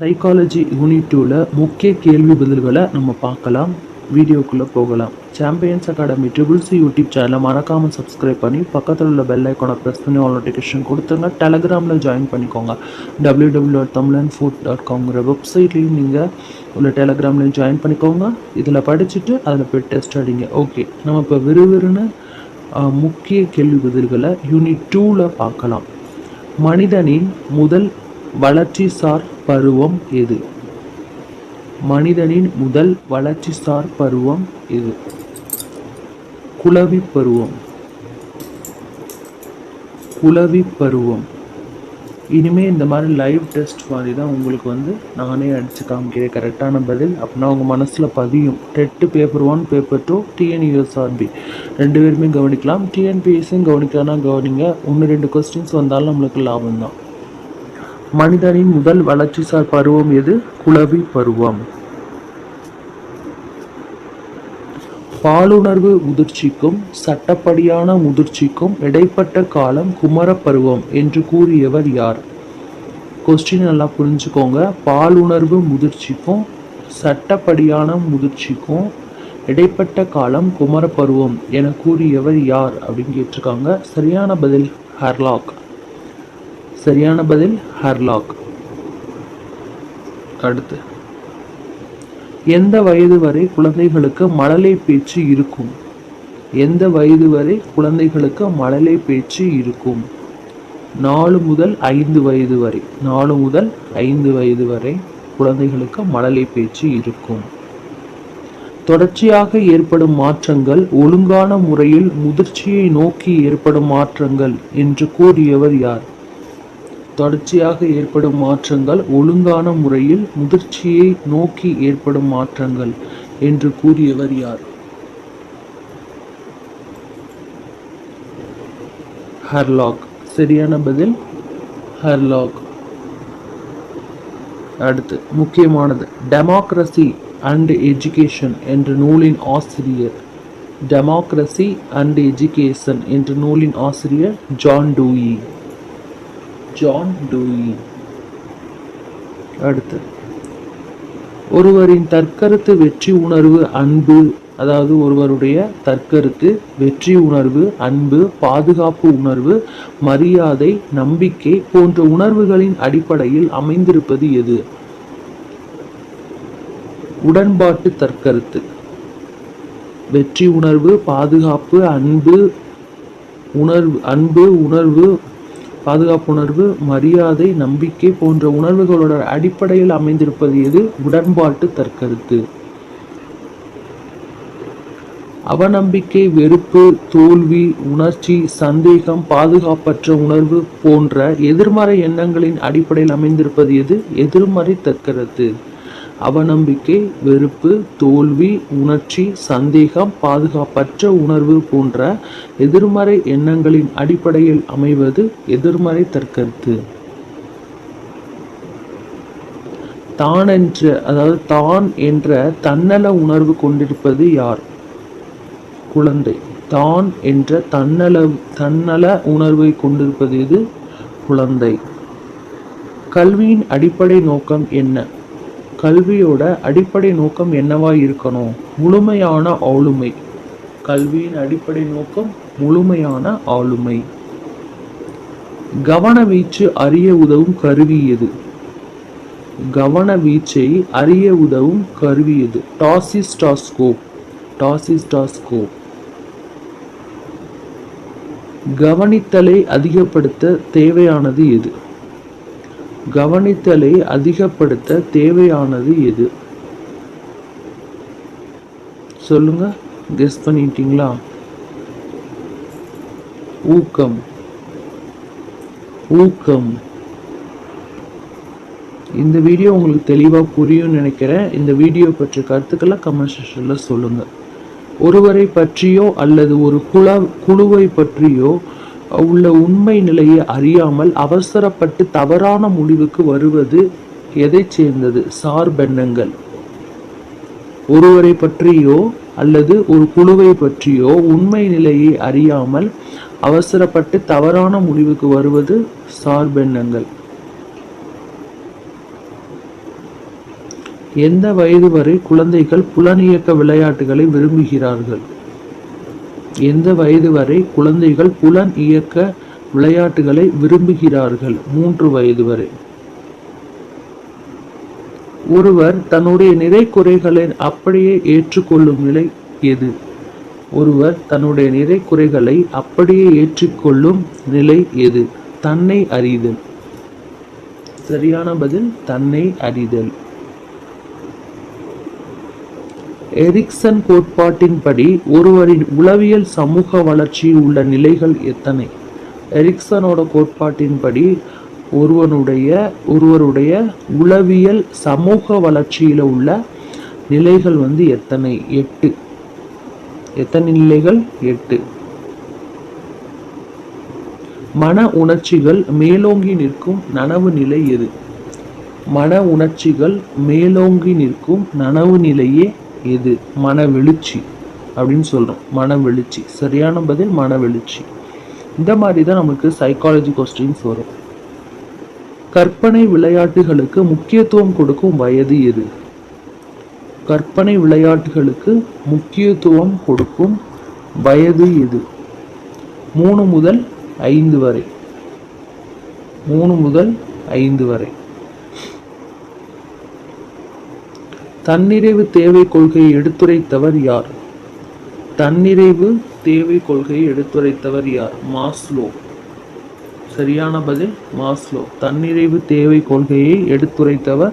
Psychology unit டூவில் முக்கிய கேள்வி பதில்களை நம்ம பார்க்கலாம். வீடியோக்குள்ளே போகலாம். Champions academy triple C YouTube சேனலை மறக்காமல் சப்ஸ்கிரைப் பண்ணி பக்கத்தில் உள்ள பெல் ஐக்கானை ப்ரெஸ் பண்ணி ஆல் நோட்டிஃபிகேஷன் கொடுத்துங்க டெலகிராமில் ஜாயின் பண்ணிக்கோங்க. W W dot Tamilan food dot காம்ங்கிற வெப்சைட்லேயும் நீங்கள் உள்ள டெலகிராம்லையும் ஜாயின் பண்ணிக்கோங்க. இதில் படிச்சுட்டு அதில் போய் டெஸ்ட் அடிங்க. ஓகே நம்ம இப்போ விறுவிறுன்னு முக்கிய கேள்வி பதில்களை யூனிட் டூவில் பார்க்கலாம். மனிதனின் முதல் வளர்ச்சிசார் பருவம் எது? மனிதனின் முதல் வளர்ச்சிசார் பருவம் எது? குளவி பருவம். குளவி பருவம். இனிமேல் இந்த மாதிரி லைவ் டெஸ்ட் மாதிரி தான் உங்களுக்கு வந்து நானே அடித்து காமிக்கிறேன். கரெக்டான பதில். அப்படின்னா உங்கள் மனசில் பதியும். TET paper one paper two TNUSRB ரெண்டு பேருமே கவனிக்கலாம். டிஎன்பிஎஸ்சியும் கவனிக்கலாம்னா கவனிங்க. ஒன்று ரெண்டு கொஸ்டின்ஸ் வந்தாலும் நம்மளுக்கு லாபம் தான் மனிதனின் முதல் வளர்ச்சிசார் பருவம் எது? குளவி பருவம். பாலுணர்வு முதிர்ச்சிக்கும் சட்டப்படியான முதிர்ச்சிக்கும் இடைப்பட்ட காலம் குமரப்பருவம் என்று கூறியவர் யார்? கொஸ்டின் நல்லா புரிஞ்சுக்கோங்க. பாலுணர்வு முதிர்ச்சிக்கும் சட்டப்படியான முதிர்ச்சிக்கும் இடைப்பட்ட காலம் குமரப்பருவம் என கூறியவர் யார் அப்படின்னு கேட்டிருக்காங்க. சரியான பதில் ஹர்லாக் சரியான பதில் ஹர்லாக் அடுத்து. எந்த வயது வரை குழந்தைகளுக்கு மழலை பேச்சு இருக்கும்? எந்த வயது வரை குழந்தைகளுக்கு மழலை பேச்சு இருக்கும்? நாலு முதல் ஐந்து வயது வரை நாலு முதல் ஐந்து வயது வரை குழந்தைகளுக்கு மழலை பேச்சு இருக்கும். தொடர்ச்சியாக ஏற்படும் மாற்றங்கள் ஒழுங்கான முறையில் முதிர்ச்சியை நோக்கி ஏற்படும் மாற்றங்கள் என்று கூறியவர் யார்? தொடர்ச்சியாக ஏற்படும் மாற்றங்கள் ஒழுங்கான முறையில் முதிர்ச்சியை நோக்கி ஏற்படும் மாற்றங்கள் என்று கூறியவர் யார்? ஹர்லாக். சரியான பதில்? ஹர்லாக். அடுத்து முக்கியமானது. டெமோக்ரஸி அண்ட் எஜுகேஷன் என்ற நூலின் ஆசிரியர். டெமோக்ரஸி அண்ட் எஜுகேஷன் என்ற நூலின் ஆசிரியர் ஜான் டூயி. ஜான் டூயி அடுத்து. ஒருவரின் தற்கருத்து வெற்றி உணர்வு அன்பு அதாவது ஒருவருடைய தற்கருத்து வெற்றி உணர்வு அன்பு பாதுகாப்பு உணர்வு மரியாதை நம்பிக்கை போன்ற உணர்வுகளின் அடிப்படையில் அமைந்திருப்பது எது? உடன்பாட்டு தற்கருத்து. வெற்றி உணர்வு பாதுகாப்பு அன்பு உணர்வு அன்பு உணர்வு பாதுகாப்பு உணர்வு மரியாதை நம்பிக்கை போன்ற உணர்வுகளோட அடிப்படையில் அமைந்திருப்பது எது? உடன்பாட்டு தற்கருத்து. அவநம்பிக்கை வெறுப்பு தோல்வி உணர்ச்சி சந்தேகம் பாதுகாப்பற்ற உணர்வு போன்ற எதிர்மறை எண்ணங்களின் அடிப்படையில் அமைந்திருப்பது எது? எதிர்மறை தற்கருத்து. அவநம்பிக்கை வெறுப்பு தோல்வி உணர்ச்சி சந்தேகம் பாதுகாப்பற்ற உணர்வு போன்ற எதிர்மறை எண்ணங்களின் அடிப்படையில் அமைவது எதிர்மறை தற்கருத்து தான் என்ற அதாவது தான் என்ற தன்னல உணர்வு கொண்டிருப்பது யார்? குழந்தை. தான் என்ற தன்னல தன்னல உணர்வை கொண்டிருப்பது இது குழந்தை. கல்வியின் அடிப்படை நோக்கம் என்ன? கல்வியோட அடிப்படை நோக்கம் என்னவா இருக்கணும்? முழுமையான ஆளுமை. கல்வியின் அடிப்படை நோக்கம் முழுமையான ஆளுமை. கவன வீச்சு அறிய உதவும் கருவி எது? கவனவீச்சை அறிய உதவும் கருவி எது? டாசிஸ்டாஸ்கோப். டாசிஸ்டாஸ்கோப். கவனித்தலை அதிகப்படுத்த தேவையானது எது? கவனித்தலை அதிகப்படுத்த தேவையானது எது? சொல்லுங்க. கெஸ் பண்ணிட்டீங்களா? ஊக்கம். ஊக்கம். இந்த வீடியோ உங்களுக்கு தெளிவாக புரியும்னு நினைக்கிறேன். இந்த வீடியோ பற்றிய கருத்துக்களை கமெண்ட் செக்ஷனில் சொல்லுங்கள் ஒருவரை பற்றியோ அல்லது ஒரு குழ குழுவை பற்றியோ உள்ள உண்மை நிலையை அறியாமல் அவசரப்பட்டு தவறான முடிவுக்கு வருவது எதை சேர்ந்தது? சார்பெண்ணங்கள். ஒருவரை பற்றியோ அல்லது ஒரு குழுவை பற்றியோ உண்மை நிலையை அறியாமல் அவசரப்பட்டு தவறான முடிவுக்கு வருவது சார்பெண்ணங்கள். எந்த வயது வரை குழந்தைகள் புலனியக்க விளையாட்டுகளை விரும்புகிறார்கள்? எந்த வயது வரை குழந்தைகள் புலன் இயக்க விளையாட்டுகளை விரும்புகிறார்கள்? மூன்று வயது வரை. ஒருவர் தன்னுடைய நிறை குறைகளை அப்படியே ஏற்றுக்கொள்ளும் நிலை எது? ஒருவர் தன்னுடைய நிறை குறைகளை அப்படியே ஏற்றுக்கொள்ளும் நிலை எது? தன்னை அறிதல். சரியான பதில் தன்னை அறிதல். எரிக்சன் கோட்பாட்டின்படி ஒருவரின் உளவியல் சமூக வளர்ச்சியில் உள்ள நிலைகள் எத்தனை? எரிக்சனோட கோட்பாட்டின்படி ஒருவனுடைய ஒருவருடைய உளவியல் சமூக வளர்ச்சியில் உள்ள நிலைகள் வந்து எத்தனை? எட்டு. எத்தனை நிலைகள்? எட்டு. மன உணர்ச்சிகள் மேலோங்கி நிற்கும் நனவு நிலை எது? மன உணர்ச்சிகள் மேலோங்கி நிற்கும் நனவு நிலையே எது மன வெளிச்சி அப்படின்னு சொல்றோம். மன வெளிச்சி சரியான பதில் மன வெளிச்சி இந்த மாதிரி தான் நமக்கு சைக்காலஜி கொஸ்டின்ஸ் வரும். கற்பனை விளையாட்டுகளுக்கு முக்கியத்துவம் கொடுக்கும் வயது எது? கற்பனை விளையாட்டுகளுக்கு முக்கியத்துவம் கொடுக்கும் வயது எது? மூணு முதல் ஐந்து வரை. மூணு முதல் ஐந்து வரை. தன்னிறைவு தேவை கொள்கையை எடுத்துரைத்தவர் யார்? தன்னிறைவு தேவை கொள்கையை எடுத்துரைத்தவர் யார்? மாஸ்லோ. சரியான பதில்? மாஸ்லோ. தன்னிறைவு தேவை கொள்கையை எடுத்துரைத்தவர்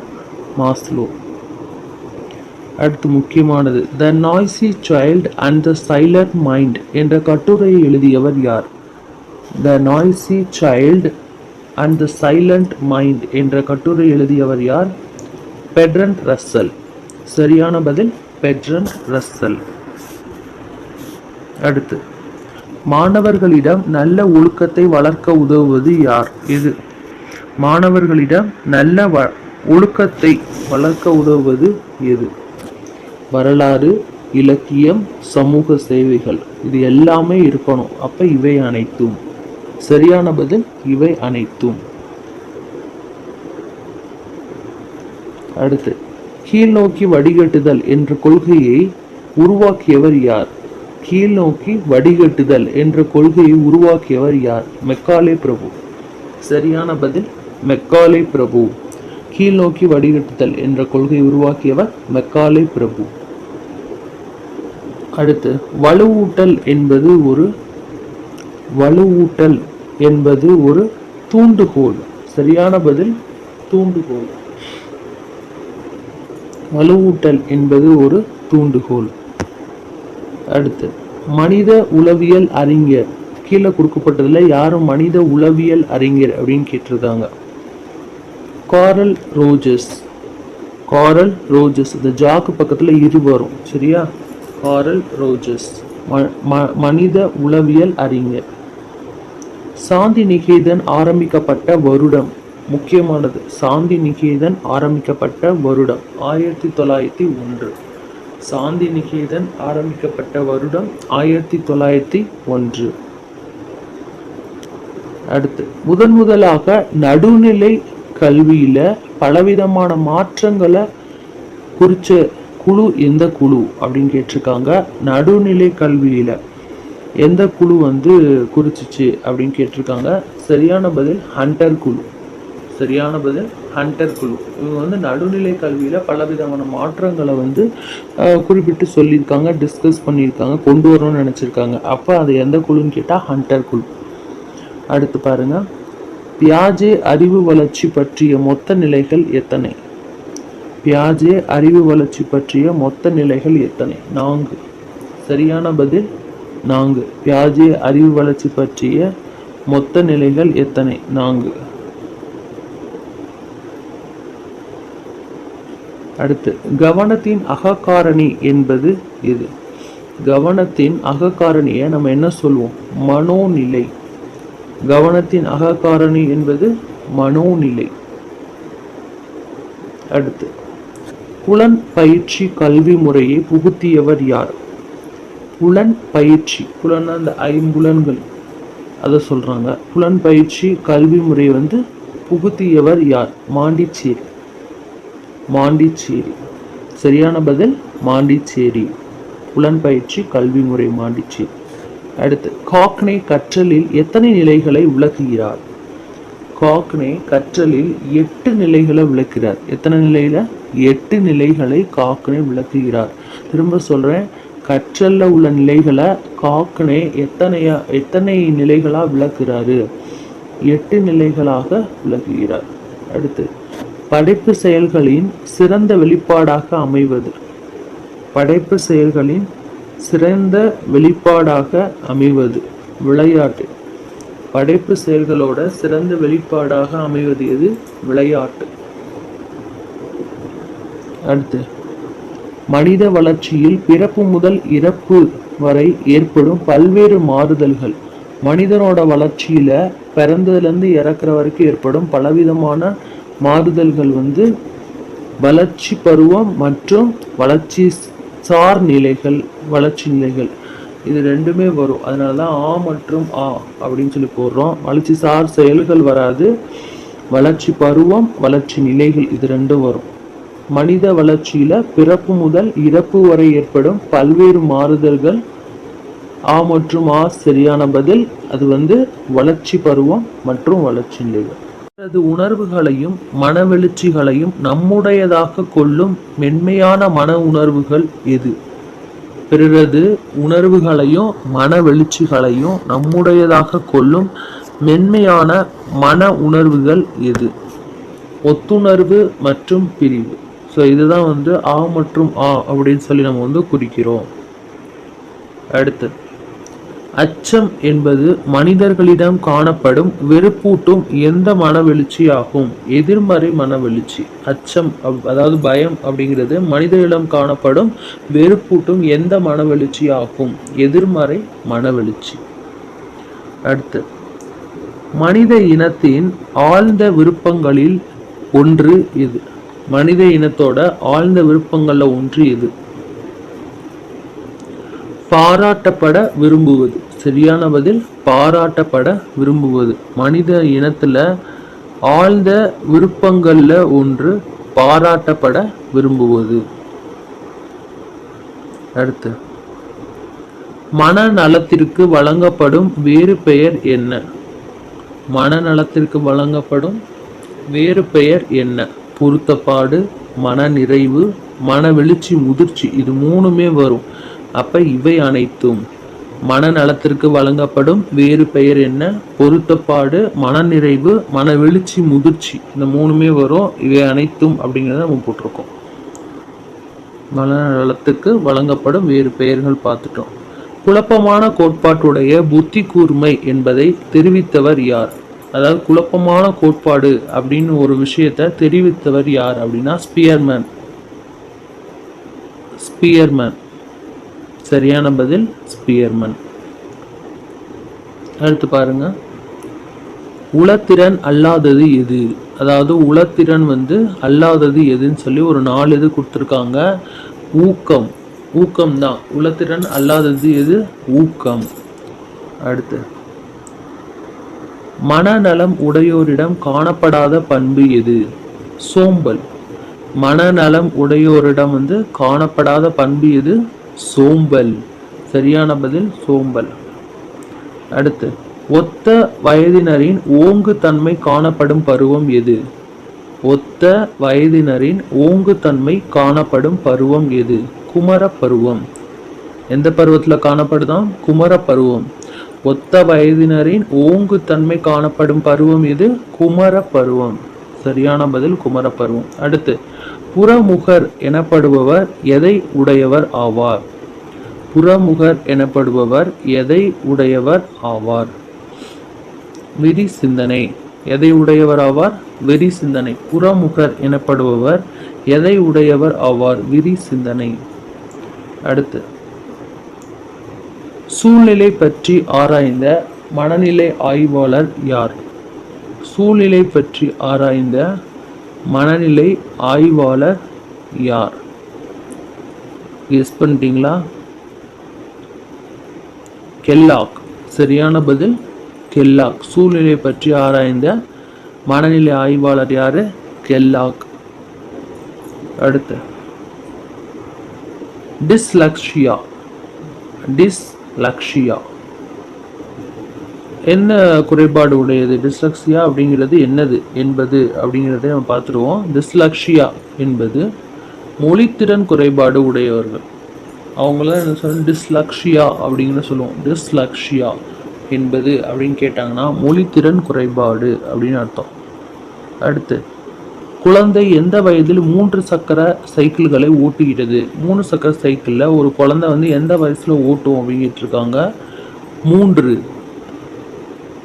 மாஸ்லோ. அடுத்து முக்கியமானது. The noisy child and the silent mind என்ற கட்டுரையை எழுதியவர் யார்? The noisy child and the silent mind என்ற கட்டுரை எழுதியவர் யார்? பெட்ரன் ரஸ்ஸல் சரியான பதில் பெட்ரன் ரஸ்ஸல் அடுத்து மாணவர்களிடம் நல்ல ஒழுக்கத்தை வளர்க்க உதவுவது யார்? இது மாணவர்களிடம் நல்ல வ ஒழுக்கத்தை வளர்க்க உதவுவது எது? வரலாறு இலக்கியம் சமூக சேவைகள் இது எல்லாமே இருக்கணும். அப்போ இவை அனைத்தும். சரியான பதில் இவை அனைத்தும். அடுத்து கீழ்நோக்கி வடிகட்டுதல் என்ற கொள்கையை உருவாக்கியவர் யார்? கீழ்நோக்கி வடிகட்டுதல் என்ற கொள்கையை உருவாக்கியவர் யார்? மெக்காலே பிரபு. சரியான பதில் மெக்காலே பிரபு. கீழ்நோக்கி வடிகட்டுதல் என்ற கொள்கையை உருவாக்கியவர் மெக்காலே பிரபு. அடுத்து வலுவூட்டல் என்பது ஒரு வலுவூட்டல் என்பது ஒரு தூண்டுகோல் சரியான பதில் தூண்டுகோல் வலுவூட்டல் என்பது ஒரு தூண்டுகோல். அடுத்து மனித உளவியல் அறிஞர். கீழே கொடுக்கப்பட்டதில் யாரும் மனித உளவியல் அறிஞர் அப்படின்னு கேட்டிருக்காங்க. காரல் ரோஜஸ் காரல் ரோஜஸ் இந்த ஜாக்கு பக்கத்தில் இரு வரும். சரியா? காரல் ரோஜஸ் ம- ம- மனித உளவியல் அறிஞர். சாந்தி நிகேதன் ஆரம்பிக்கப்பட்ட வருடம். முக்கியமானது. சாந்தி நிகேதன் ஆரம்பிக்கப்பட்ட வருடம் ஆயிரத்தி தொள்ளாயிரத்தி ஒன்று. சாந்தி நிகேதன் ஆரம்பிக்கப்பட்ட வருடம் ஆயிரத்தி தொள்ளாயிரத்தி ஒன்று. அடுத்து முதன் முதலாக நடுநிலை கல்வியில பலவிதமான மாற்றங்களை குறித்த குழு எந்த குழு அப்படின்னு கேட்டிருக்காங்க. நடுநிலை கல்வியில எந்த குழு வந்து குறிச்சிச்சு அப்படின்னு கேட்டிருக்காங்க. சரியான பதில் ஹண்டர் குழு. சரியான பதில் ஹண்டர் குழு. இவங்க வந்து நடுநிலை கல்வியில் பலவிதமான மாற்றங்களை வந்து குறிப்பிட்டு சொல்லியிருக்காங்க டிஸ்கஸ் பண்ணியிருக்காங்க கொண்டு வரணும்னு நினச்சிருக்காங்க. அப்போ அது எந்த குழுன்னு கேட்டால் ஹண்டர் குழு. அடுத்து பாருங்கள் பியாஜே அறிவு வளர்ச்சி பற்றிய மொத்த நிலைகள் எத்தனை? பியாஜே அறிவு வளர்ச்சி பற்றிய மொத்த நிலைகள் எத்தனை? நான்கு. சரியான பதில் நான்கு. பியாஜே அறிவு வளர்ச்சி பற்றிய மொத்த நிலைகள் எத்தனை? நான்கு. அடுத்து கவனத்தின் அகக்காரணி என்பது இது. கவனத்தின் அகக்காரணியை நம்ம என்ன சொல்லுவோம் மனோநிலை. கவனத்தின் அகக்காரணி என்பது மனோநிலை. அடுத்து புலன் பயிற்சி கல்வி முறையை புகுத்தியவர் யார்? புலன் பயிற்சி. புலன் அந்த ஐம்புலன்கள் அதை சொல்கிறாங்க புலன் பயிற்சி கல்வி முறை வந்து புகுத்தியவர் யார்? மாண்டிச்சேரி. மாண்டிச்சேரி. சரியான பதில் மாண்டிச்சேரி. புலன்பயிற்சி கல்வி முறை மாண்டிச்சேரி. அடுத்து காக்னே கற்றலில் எத்தனை நிலைகளை விளக்குகிறார்? காக்னே கற்றலில் எட்டு நிலைகளை விளக்குகிறார். எத்தனை நிலையில? எட்டு நிலைகளை காக்னே விளக்குகிறார். திரும்ப சொல்றேன் கற்றலில் உள்ள நிலைகளை காக்னே எத்தனையா எத்தனை நிலைகளாக விளக்குறாரு? எட்டு நிலைகளாக விளக்குகிறார். அடுத்து படைப்பு செயல்களின் சிறந்த வெளிப்பாடாக அமைவது. படைப்பு செயல்களின் சிறந்த வெளிப்பாடாக அமைவது. விளையாட்டு. படைப்பு செயல்களோட சிறந்த வெளிப்பாடாக அமைவது எது? விளையாட்டு. அடுத்து மனித வளர்ச்சியில் பிறப்பு முதல் இறப்பு வரை ஏற்படும் பல்வேறு மாறுதல்கள். மனிதனோட வளர்ச்சியில பிறந்ததுலேருந்து இறக்குற வரைக்கும் ஏற்படும் பலவிதமான மாறுதல்கள் வந்து வளர்ச்சி பருவம் மற்றும் வளர்ச்சி சார் நிலைகள் வளர்ச்சி நிலைகள். இது ரெண்டுமே வரும். அதனால தான் ஆ மற்றும் ஆ அப்படின்னு சொல்லி போடுறோம். வளர்ச்சி சார் செயல்கள் வராது. வளர்ச்சி பருவம் வளர்ச்சி நிலைகள் இது ரெண்டும் வரும். மனித வளர்ச்சியில் பிறப்பு முதல் இறப்பு வரை ஏற்படும் பல்வேறு மாறுதல்கள். ஆ மற்றும் ஆ சரியான பதில். அது வந்து வளர்ச்சி பருவம் மற்றும் வளர்ச்சி நிலைகள். அது உணர்வுகளையும் மனவெழுச்சிகளையும் நம்முடையதாக கொள்ளும் மென்மையான மன உணர்வுகள் எது? பிறரது உணர்வுகளையும் மனவெழுச்சிகளையும் நம்முடையதாக கொள்ளும் மென்மையான மன உணர்வுகள் எது? ஒத்துணர்வு மற்றும் பிரிவு. ஸோ இதுதான் வந்து ஆ மற்றும் ஆ அப்படின்னு சொல்லி நம்ம வந்து குறிக்கிறோம். அடுத்து அச்சம் என்பது மனிதர்களிடம் காணப்படும் வெறுப்பூட்டும் எந்த மனவெழுச்சியாகும்? எதிர்மறை மனவெழுச்சி. அச்சம் அப்- அதாவது பயம் அப்படிங்கிறது மனிதர்களிடம் காணப்படும் வெறுப்பூட்டும் எந்த மனவெழுச்சியாகும்? எதிர்மறை மனவெழுச்சி. அடுத்து மனித இனத்தின் ஆழ்ந்த விருப்பங்களில் ஒன்று இது. மனித இனத்தோட ஆழ்ந்த விருப்பங்களில் ஒன்று இது. பாராட்டப்பட விரும்புவது. சரியான பதில் பாராட்டப்பட விரும்புவது. மனித இனத்துல ஆழ்ந்த விருப்பங்கள்ல ஒன்று பாராட்டப்பட விரும்புவது. அடுத்து மனநலத்திற்கு வழங்கப்படும் வேறு பெயர் என்ன? மனநலத்திற்கு வழங்கப்படும் வேறு பெயர் என்ன? பொருத்தப்பாடு மனநிறைவு மனவெழுச்சி முதிர்ச்சி இது மூணுமே வரும். அப்ப இவை அனைத்தும் மனநலத்திற்கு வழங்கப்படும். வேறு பெயர் என்ன? பொருத்தப்பாடு மனநிறைவு மனவெழுச்சி முதிர்ச்சி. இந்த மூணுமே வரும். இவை அனைத்தும் அப்படிங்கிறத நம்ம போட்டிருக்கோம். மனநலத்துக்கு வழங்கப்படும் வேறு பெயர்கள் பார்த்துட்டோம். குழப்பமான கோட்பாட்டுடைய புத்தி கூர்மை என்பதை தெரிவித்தவர் யார்? அதாவது குழப்பமான கோட்பாடு அப்படின்னு ஒரு விஷயத்தை தெரிவித்தவர் யார் அப்படின்னா ஸ்பியர்மேன். ஸ்பியர்மேன். சரியான பதில் ஸ்பியர்மன் அடுத்து பாருங்க. உளத்திறன் அல்லாதது எது? அதாவது உளத்திறன் வந்து அல்லாதது எதுன்னு சொல்லி ஒரு நாலு இது கொடுத்துருக்காங்க. ஊக்கம். ஊக்கம் தான். உளத்திறன் அல்லாதது எது? ஊக்கம். அடுத்து. மனநலம் உடையோரிடம் காணப்படாத பண்பு எது? சோம்பல். மனநலம் உடையோரிடம் வந்து காணப்படாத பண்பு எது? சோம்பல். சரியான பதில் சோம்பல். அடுத்து ஒத்த வயதினரின் ஓங்கு தன்மை காணப்படும் பருவம் எது? ஒத்த வயதினரின் ஓங்கு தன்மை காணப்படும் பருவம் எது? குமர பருவம். எந்த பருவத்தில் காணப்படுதாம் குமர பருவம். ஒத்த வயதினரின் ஓங்கு தன்மை காணப்படும் பருவம் எது? குமர பருவம். சரியான பதில் குமர பருவம். அடுத்து புறமுகர் எனப்படுபவர் எதை உடையவர் ஆவார்? புறமுகர் எனப்படுபவர் எதை உடையவர் ஆவார்? விரி சிந்தனை. எதை உடையவர் ஆவார்? விரி சிந்தனை. புறமுகர் எனப்படுபவர் எதை உடையவர் ஆவார்? விரி சிந்தனை. அடுத்து. சூழ்நிலை பற்றி ஆராய்ந்த மனநிலை ஆய்வாளர் யார்? சூழ்நிலை பற்றி ஆராய்ந்த மனநிலை ஆய்வாளர் யார்? கெஸ் பண்ணிட்டீங்களா? கெல்லாக். சரியான பதில் கெல்லாக். சூழ்நிலை பற்றி ஆராய்ந்த மனநிலை ஆய்வாளர் யார்? கெல்லாக். அடுத்து. டிஸ்லக்ஷியா டிஸ்லக்ஷியா என்ன குறைபாடு உடையது? டிஸ்லக்ஷியா அப்படிங்கிறது என்னது? என்பது அப்படிங்கிறத நம்ம பார்த்துருவோம். டிஸ்லக்ஷியா என்பது மொழித்திறன் குறைபாடு உடையவர்கள். அவங்களாம் என்ன சொல்ல டிஸ்லக்ஷியா அப்படின்னு சொல்லுவோம். டிஸ்லக்ஷியா என்பது அப்படின்னு கேட்டாங்கன்னா மொழித்திறன் குறைபாடு அப்படின்னு அர்த்தம். அடுத்து குழந்தை எந்த வயதில் மூன்று சக்கர சைக்கிள்களை ஓட்டுகிறது? மூணு சக்கர சைக்கிளில் ஒரு குழந்தை வந்து எந்த வயசில் ஓட்டும் அப்படின்னு இருக்காங்க? மூன்று.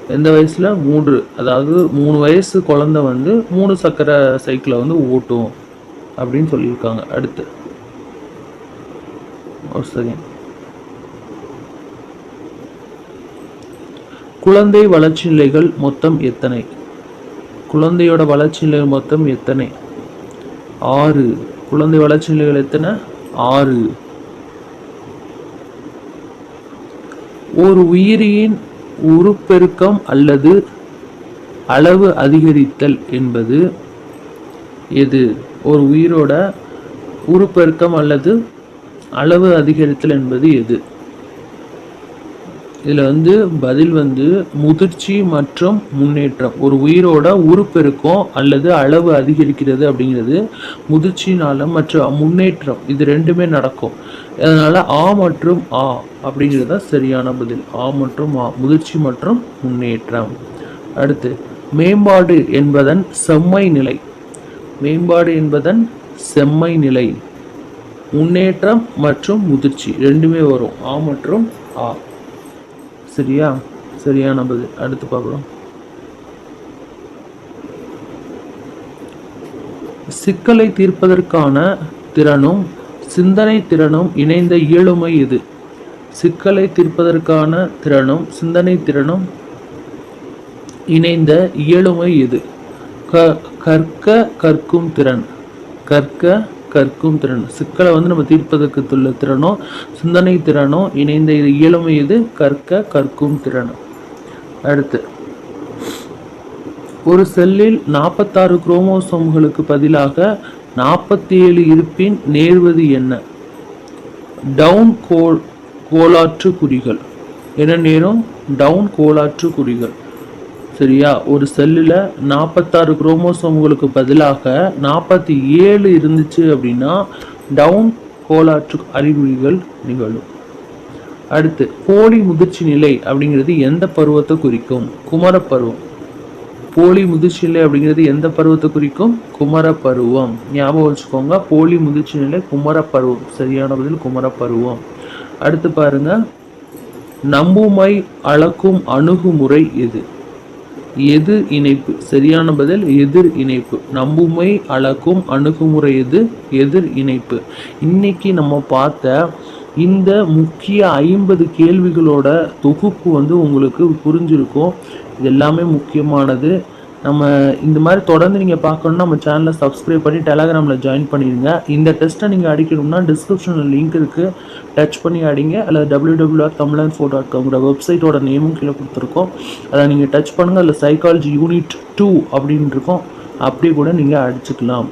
எந்த வயசில்? மூன்று. அதாவது மூணு வயசு குழந்தை வந்து மூணு சக்கர சைக்கிளை வந்து ஓட்டும் அப்படின்னு சொல்லியிருக்காங்க. அடுத்து. ஒரு செகண்ட் குழந்தை வளர்ச்சி நிலைகள் மொத்தம் எத்தனை? குழந்தையோட வளர்ச்சி நிலைகள் மொத்தம் எத்தனை? ஆறு. குழந்தை வளர்ச்சி நிலைகள் எத்தனை? ஆறு. ஒரு உயிரியின் உருப்பெருக்கம் அல்லது அளவு அதிகரித்தல் என்பது எது? ஒரு உயிரோட உருப்பெருக்கம் அல்லது அளவு அதிகரித்தல் என்பது எது? இதில் வந்து பதில் வந்து முதிர்ச்சி மற்றும் முன்னேற்றம். ஒரு உயிரோட உருப்பெருக்கம் அல்லது அளவு அதிகரிக்கிறது அப்படிங்கிறது முதிர்ச்சினால மற்றும் முன்னேற்றம். இது ரெண்டுமே நடக்கும். அதனால் ஆ மற்றும் ஆ அப்படிங்கிறது தான் சரியான பதில். ஆ மற்றும் ஆ முதிர்ச்சி மற்றும் முன்னேற்றம். அடுத்து மேம்பாடு என்பதன் செம்மை நிலை. மேம்பாடு என்பதன் செம்மை நிலை. முன்னேற்றம் மற்றும் முதிர்ச்சி ரெண்டுமே வரும். ஆ மற்றும் ஆ. சரியா? சரியான பதில். அடுத்து பார்க்குறோம் சிக்கலை தீர்ப்பதற்கான திறனும் சிந்தனை திறனும் இணைந்த இயலுமை இது. சிக்கலை தீர்ப்பதற்கான திறனும் சிந்தனை திறனும் இணைந்த இயலுமை இது. க கற்க கற்கும் திறன். கற்க கற்கும் திறன். சிக்கலை வந்து நம்ம தீர்ப்பதற்கு உள்ள திறனோ சிந்தனை திறனோ இணைந்த இது இயலுமை இது கற்க கற்கும் திறன். அடுத்து ஒரு செல்லில் நாற்பத்தாறு குரோமோசோம்களுக்கு பதிலாக நாற்பத்தி ஏழு இருப்பின் நேர்வது என்ன? டவுன் கோல் கோலாற்று குறிகள். என்ன நேரும்? டவுன் கோலாற்று குறிகள். சரியா? ஒரு செல்லில் நாற்பத்தாறு குரோமோசோம்களுக்கு பதிலாக நாற்பத்தி ஏழு இருந்துச்சு அப்படின்னா டவுன் கோலாற்று அறிகுறிகள் நிகழும். அடுத்து போலி முதிர்ச்சி நிலை அப்படிங்கிறது எந்த பருவத்தை குறிக்கும்? குமரப்பருவம் போலி முதிர்ச்சிநிலை அப்படிங்கிறது எந்த பருவத்தை குறிக்கும்? குமர பருவம். ஞாபகம் வச்சுக்கோங்க போலி முதிர்ச்சி நிலை குமர பருவம். சரியான பதில் குமர பருவம். அடுத்து பாருங்க நம்புமை அளக்கும் அணுகுமுறை எது? எது இணைப்பு? சரியான பதில் எதிர் இணைப்பு. நம்புமை அளக்கும் அணுகுமுறை எது? எதிர் இணைப்பு. இன்னைக்கு நம்ம பார்த்த இந்த முக்கிய ஐம்பது கேள்விகளோட தொகுப்பு வந்து உங்களுக்கு புரிஞ்சிருக்கும். இது எல்லாமே முக்கியமானது. நம்ம இந்த மாதிரி தொடர்ந்து நீங்கள் பார்க்கணுன்னா நம்ம சேனலை சப்ஸ்கிரைப் பண்ணி டெலகிராமில் ஜாயின் பண்ணிடுங்க. இந்த டெஸ்ட்டை நீங்கள் அடிக்கணும்னா டிஸ்கிரிப்ஷனில் லிங்க் இருக்குது டச் பண்ணி அடிங்க. அல்லது W W dot Tamilan four dot காம்ங்கிற வெப்சைட்டோட நேமும் கீழே கொடுத்துருக்கோம். அதை நீங்கள் டச் பண்ணுங்கள் அதில் சைக்காலஜி யூனிட் டூ அப்படின்னு இருக்கும். அப்படியே கூட நீங்கள் அடிச்சுக்கலாம்.